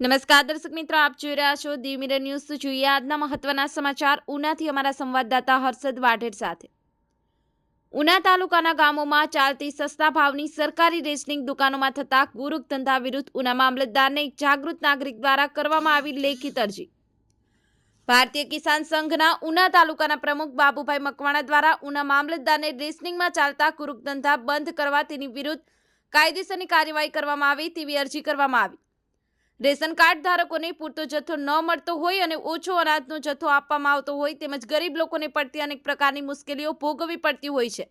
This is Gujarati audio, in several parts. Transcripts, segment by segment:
નમસ્કાર, દર્શક મિત્રો, આપ જોઈ રહ્યા છો દી મિરર ન્યૂઝ. જોઈએ આજના મહત્વના સમાચાર. ઉનાથી અમારા સંવાદદાતા હર્ષદ વાઢેર સાથે. ઉના તાલુકાના ગામોમાં ચાલતી સસ્તા ભાવની સરકારી રેશનિંગ દુકાનોમાં થતા ગુરુક ધંધા વિરુદ્ધ ઉના મામલતદારને જાગૃત નાગરિક દ્વારા કરવામાં આવી લેખિત અરજી. ભારતીય કિસાન સંઘના ઉના તાલુકાના પ્રમુખ બાબુભાઈ મકવાણા દ્વારા ઉના મામલતદારને રેશનિંગમાં ચાલતા ગુરુક ધંધા બંધ કરવા તેની વિરુદ્ધ કાયદેસરની કાર્યવાહી કરવામાં આવી તેવી અરજી કરવામાં આવી. રેશન કાર્ડ ધારકોને પૂરતો જથ્થો ન મળતો હોય અને ઓછો અનાજનો જથ્થો આપવામાં આવતો હોય તેમજ ગરીબ લોકોને પડતી અનેક પ્રકારની મુશ્કેલીઓ ભોગવવી પડતી હોય છે.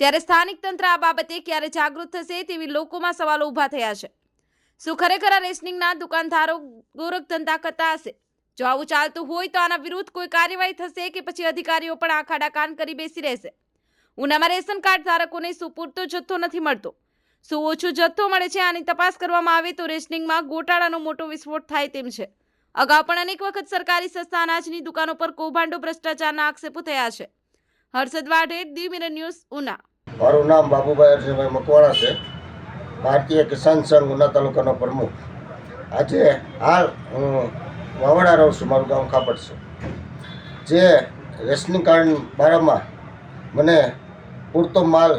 ત્યારે સ્થાનિક તંત્ર આ બાબતે ક્યારે જાગૃત થશે તેવી લોકોમાં સવાલો ઊભા થયા છે. શું ખરેખર આ રેશનિંગના દુકાનદારો ગોરખ ધંધા કરતા હશે? જો આવું ચાલતું હોય તો આના વિરુદ્ધ કોઈ કાર્યવાહી થશે કે પછી અધિકારીઓ પણ આખાડા કાન કરી બેસી રહેશે? ઉનામાં રેશન કાર્ડ ધારકોને શું પૂરતો જથ્થો નથી મળતો? શું ઓછો જથ્થો મળે છે આની તપાસ કરવામાં આવે તો રેશનિંગમાં ગોટાળાનો મોટો વિસ્ફોટ થાય તેમ છે. અગાઉ પણ અનેક વખત સરકારી સસ્તા અનાજની દુકાનો પર કૌભાંડો, ભ્રષ્ટાચારના આક્ષેપો થયા છે. હર્ષદ વાઢેર દી ન્યૂઝ, ઉના. મારું નામ બાબુભાઈ અરજીભાઈ મકવાણા છે. ભારતીય કિસાન સંઘ ઉના તાલુકાનો પ્રમુખ. આજે હાલ હું વાવડા રહું છું, મારું ગામ ખાપટ છું. જે રેશનિંગ કાર્ડ બારામાં મને પૂરતો માલ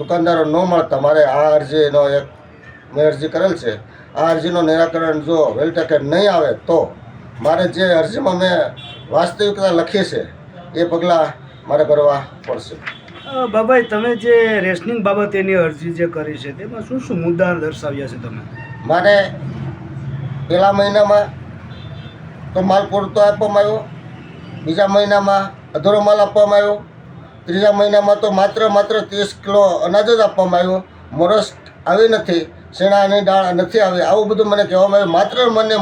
દુકાનદારો ન મળતા. મારે આ અરજીનો એક મેં અરજી કરેલ છે. આ અરજીનું નિરાકરણ જો તકે નહીં આવે તો મારે જે અરજીમાં મેં વાસ્તવિકતા લખી છે એ પગલાં મારે કરવા પડશે. બાબાઈ તમે જે રેશનિંગ બાબતેની અરજી જે કરી છે તેમાં શું શું મુદ્દા દર્શાવ્યા છે તમે? મારે પહેલા મહિનામાં તો માલ પૂરતો આપવામાં આવ્યો બીજા મહિનામાં અધૂરો માલ આપવામાં આવ્યો ત્રીજા મહિનામાં તો માત્ર માત્ર ત્રીસ કિલો અનાજ જ આપવામાં આવ્યું. મોરસ આવી નથી, શેણાની દાળ નથી આવી. આવું બધું મને કહેવામાં આવ્યું. માત્ર મને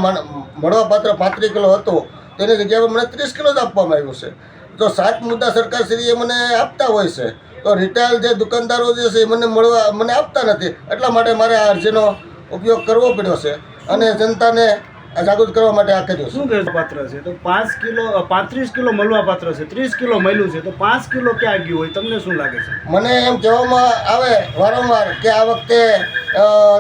મળવાપાત્ર પાંત્રીસ કિલો હતો. તેની જગ્યાએ મને ત્રીસ કિલો જ આપવામાં આવ્યું છે. તો સાત મુદ્દા સરકારશ્રીએ મને આપતા હોય છે. તો રિટેલ જે દુકાનદારો જે છે, એ મને મળવા, મને આપતા નથી. એટલા માટે મારે આ અરજીનો ઉપયોગ કરવો પડ્યો છે. અને જનતાને જાગૃત કરવા માટે આ કર્યું શું કહે પાત્ર છે? તો પાંચ કિલો પાંત્રીસ કિલો મળવા પાત્ર છે. ત્રીસ કિલો મળ્યું છે. તો પાંચ કિલો ક્યાં ગયું હોય? તમને શું લાગે છે? મને એમ કહેવામાં આવે વારંવાર કે આ વખતે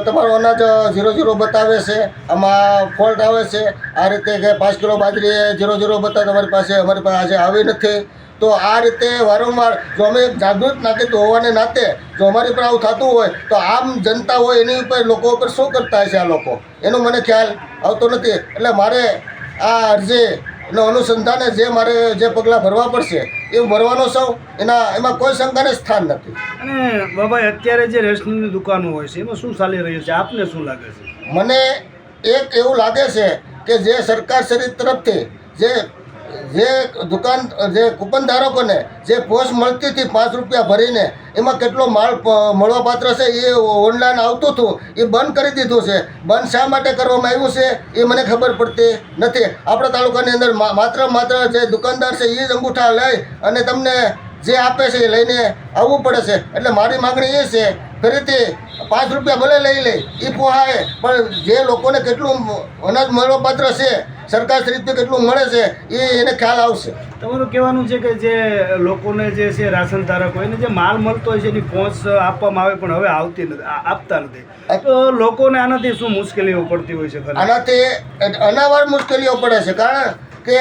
તમારો અનાજ ઝીરો ઝીરો બતાવે છે. આમાં ફોલ્ટ આવે છે. આ રીતે કે પાંચ કિલો બાજરી ઝીરો ઝીરો બતાવે તમારી પાસે અમારી પાસે આજે આવી નથી. તો આ રીતે વારંવાર જો અમે જાગૃત નાગરિક હોવાને નાતે જો અમારી પર આવું થતું હોય તો આમ જનતા હોય એની ઉપર લોકો ઉપર શું કરતા હશે આ લોકો? એનો મને ખ્યાલ આવતો નથી. એટલે મારે આ અરજી નો અનુસંધાને જે મારે જે પગલાં ભરવા પડશે એ ભરવાનો સૌ એના એમાં કોઈ શંકાને સ્થાન નથી. અને બાબા અત્યારે જે રેશનની દુકાનો હોય છે એમાં શું ચાલી રહ્યું છે? આપને શું લાગે છે? મને એક એવું લાગે છે કે જે સરકાર શ્રી તરફથી જે જે દુકાન, જે કૂપન ધારકોને જે પોસ્ટ મળતી હતી પાંચ રૂપિયા ભરીને, એમાં કેટલો માલ મળવાપાત્ર છે, એ ઓનલાઈન આવતું હતું, એ બંધ કરી દીધું છે. બંધ શા માટે કરવામાં આવ્યું છે, એ મને ખબર પડતી નથી. આપણા તાલુકાની અંદર માત્ર માત્ર જે દુકાનદાર છે એ જ અંગૂઠા લઈ અને તમને જે આપે છે, એ લઈને આવવું પડે છે. એટલે મારી માગણી એ છે, ફરીથી પાંચ રૂપિયા ભલે લઈ લે એ પોહાય, પણ જે લોકોને કેટલું અનાજ મળવાપાત્ર છે સરકાર તરફથી કેટલું મળે છે એ એને ખ્યાલ આવશે. તમારું કહેવાનું છે કે જે લોકોને જે છે રાશન ધારકો એને જે માલ મળતો હોય છે એની પહોંચ આપવામાં આવે પણ હવે આવતી નથી આપતા નથી. તો લોકોને આનાથી શું મુશ્કેલીઓ પડતી હોય છે આનાથી અનાવાર મુશ્કેલીઓ પડે છે કારણ કે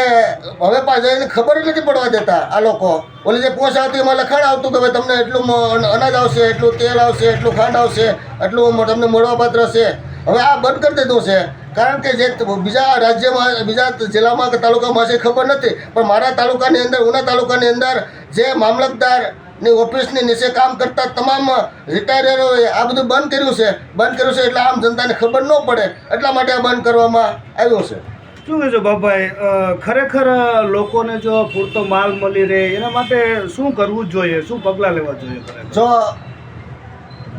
હવે પાછળ એને ખબર નથી પડવા દેતા આ લોકો. ઓલી જે પોસ આવતી એમાં લખાણ આવતું કે ભાઈ તમને એટલું અનાજ આવશે એટલું તેલ આવશે એટલું ખાંડ આવશે એટલું તમને મળવાપાત્ર છે. હવે આ બંધ કરી દીધું છે. કારણ કે જે બીજા રાજ્યમાં બીજા જિલ્લામાં કે તાલુકામાં છે ખબર નથી. પણ મારા તાલુકાની અંદર ઉના તાલુકાની અંદર જે મામલતદારની ઓફિસની નીચે કામ કરતા તમામ રિટાયરોએ આ બધું બંધ કર્યું છે. બંધ કર્યું છે એટલે આમ જનતાને ખબર ન પડે. એટલા માટે આ બંધ કરવામાં આવ્યું છે. શું કહેજો બાબાઈ અ, ખરેખર લોકોને જો પૂરતો માલ મળી રહે એના માટે શું કરવું જોઈએ? શું પગલાં લેવા જોઈએ જો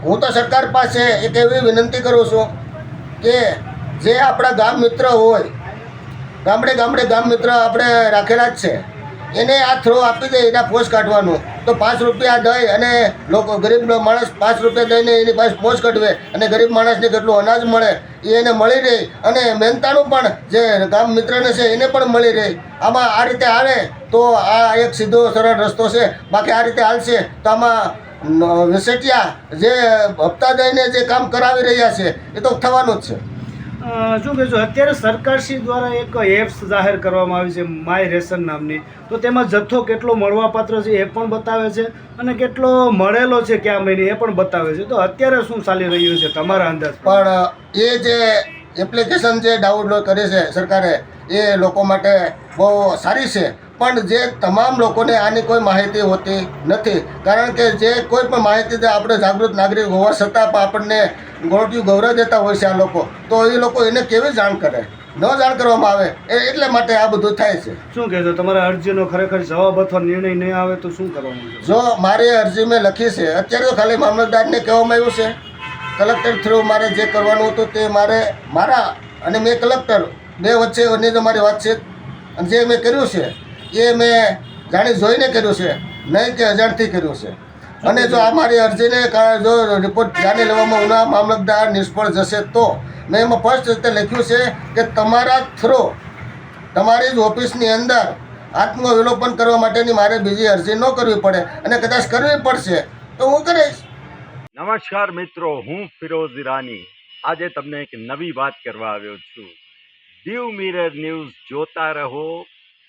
હું તો સરકાર પાસે એક એવી વિનંતી કરું છું કે જે આપણા ગામ મિત્ર હોય, ગામડે ગામડે ગામ મિત્ર આપણે રાખેલા જ છે, એને આ થ્રો આપી દે, એના પોસ્ટ કાઢવાનો. તો પાંચ રૂપિયા દઈ અને લોકો ગરીબ માણસ પાંચ રૂપિયા દઈને એની પાસે પોસ્ટ કાઢવે અને ગરીબ માણસને કેટલું અનાજ મળે, એ એને મળી રહે. અને મહેનતાનું પણ જે ગામ મિત્રને છે, એને પણ મળી રહે. આમાં આ રીતે આવે તો આ એક સીધો સરળ રસ્તો છે. બાકી આ રીતે હાલશે તો આમાં વિસેટિયા જે હપ્તા દઈને જે કામ કરાવી રહ્યા છે, એ તો થવાનું જ છે. શું કહેશો, અત્યારે સરકારશ્રી દ્વારા એક એપ્સ જાહેર કરવામાં આવી છે, માય રેશન નામની. તો તેમાં જથ્થો કેટલો મળવાપાત્ર છે એ પણ બતાવે છે અને કેટલો મળેલો છે કયા મહિને એ પણ બતાવે છે. તો અત્યારે શું ચાલી રહ્યું છે તમારા અંદાજ? પણ એ જે એપ્લિકેશન જે ડાઉનલોડ કરી છે સરકારે, એ લોકો માટે બહુ સારી છે. પણ જે તમામ લોકોને આની કોઈ માહિતી હોતી નથી. કારણ કે જે કોઈ પણ માહિતી આપણે જાગૃત નાગરિક હોવા છતાં પણ આપણને ગોળટિયું ગૌરવ દેતા હોય છે આ લોકો તો એ લોકો એને કેવી જાણ કરે? ન જાણ કરવામાં આવે એ એટલે માટે આ બધું થાય છે. શું કહેશો તમારા અરજીનો ખરેખર જવાબ અથવા નિર્ણય નહીં આવે તો શું કરવાનું જો મારી અરજી મેં લખી છે અત્યારે તો ખાલી મામલતદારને કહેવામાં આવ્યું છે. કલેક્ટર થ્રુ મારે જે કરવાનું હતું તે મારે મારા અને મેં કલેક્ટર બે વચ્ચે બંને મારી વાતચીત અને જે મેં કર્યું છે એ મેં જાણી જોઈને કર્યું છે, નહીં કે અજાણથી કર્યું છે. અને જો આ મારી અરજીને જો રિપોર્ટ જાણી લેવામાં ઉના મામલતદાર નિષ્ફળ જશે તો, મેં એમાં ફર્સ્ટ રીતે લખ્યું છે કે તમારા થ્રુ તમારી જ ઓફિસની અંદર આત્મવિલોપન કરવા માટેની મારે બીજી અરજી ન કરવી પડે અને કદાચ કરવી પડશે તો હું કરીશ. નમસ્કાર મિત્રો, હું ફિરોઝ ઈરાની. આજે તમને એક નવી વાત કરવા આવ્યો છું. દીવ મિરર ન્યૂઝ જોતા રહો